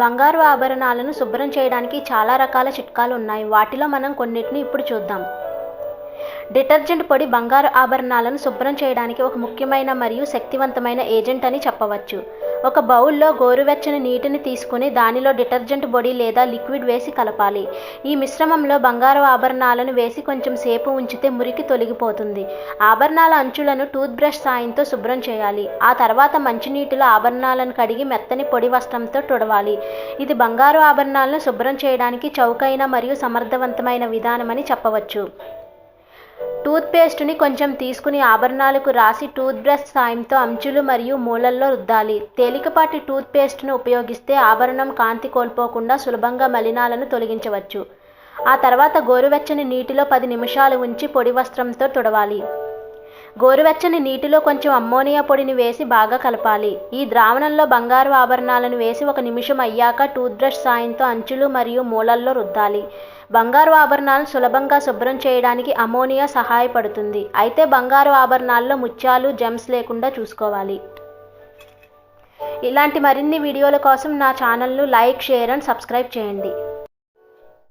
బంగారు ఆభరణాలను శుభ్రం చేయడానికి చాలా రకాల చిట్కాలు ఉన్నాయి. వాటిలో మనం కొన్నిటిని ఇప్పుడు చూద్దాం. డిటర్జెంట్ పొడి బంగారు ఆభరణాలను శుభ్రం చేయడానికి ఒక ముఖ్యమైన మరియు శక్తివంతమైన ఏజెంట్ అని చెప్పవచ్చు. ఒక బౌల్లో గోరువెచ్చని నీటిని తీసుకుని దానిలో డిటర్జెంట్ పొడి లేదా లిక్విడ్ వేసి కలపాలి. ఈ మిశ్రమంలో బంగారు ఆభరణాలను వేసి కొంచెం సేపు ఉంచితే మురికి తొలగిపోతుంది. ఆభరణాల అంచులను టూత్ బ్రష్ సాయంతో శుభ్రం చేయాలి. ఆ తర్వాత మంచినీటిలో ఆభరణాలను కడిగి మెత్తని పొడి వస్త్రంతో తుడవాలి. ఇది బంగారు ఆభరణాలను శుభ్రం చేయడానికి చౌకైన మరియు సమర్థవంతమైన విధానమని చెప్పవచ్చు. టూత్ పేస్ట్ని కొంచెం తీసుకుని ఆభరణాలకు రాసి టూత్ బ్రష్ సాయంతో అంచులు మరియు మూలల్లో రుద్దాలి. తేలికపాటి టూత్ పేస్ట్ను ఉపయోగిస్తే ఆభరణం కాంతి కోల్పోకుండా సులభంగా మలినాలను తొలగించవచ్చు. ఆ తర్వాత గోరువెచ్చని నీటిలో పది నిమిషాలు ఉంచి పొడి వస్త్రంతో తుడవాలి. గోరువెచ్చని నీటిలో కొంచెం అమ్మోనియా పొడిని వేసి బాగా కలపాలి. ఈ ద్రావణంలో బంగారు ఆభరణాలను వేసి ఒక నిమిషం అయ్యాక టూత్ బ్రష్ సాయంతో అంచులు మరియు మూలల్లో రుద్దాలి. బంగారు ఆభరణాలను సులభంగా శుభ్రం చేయడానికి అమోనియా సహాయపడుతుంది. అయితే బంగారు ఆభరణాల్లో ముత్యాలు జెమ్స్ లేకుండా చూసుకోవాలి. ఇలాంటి మరిన్ని వీడియోల కోసం నా ఛానల్ను లైక్ షేర్ అండ్ సబ్స్క్రైబ్ చేయండి.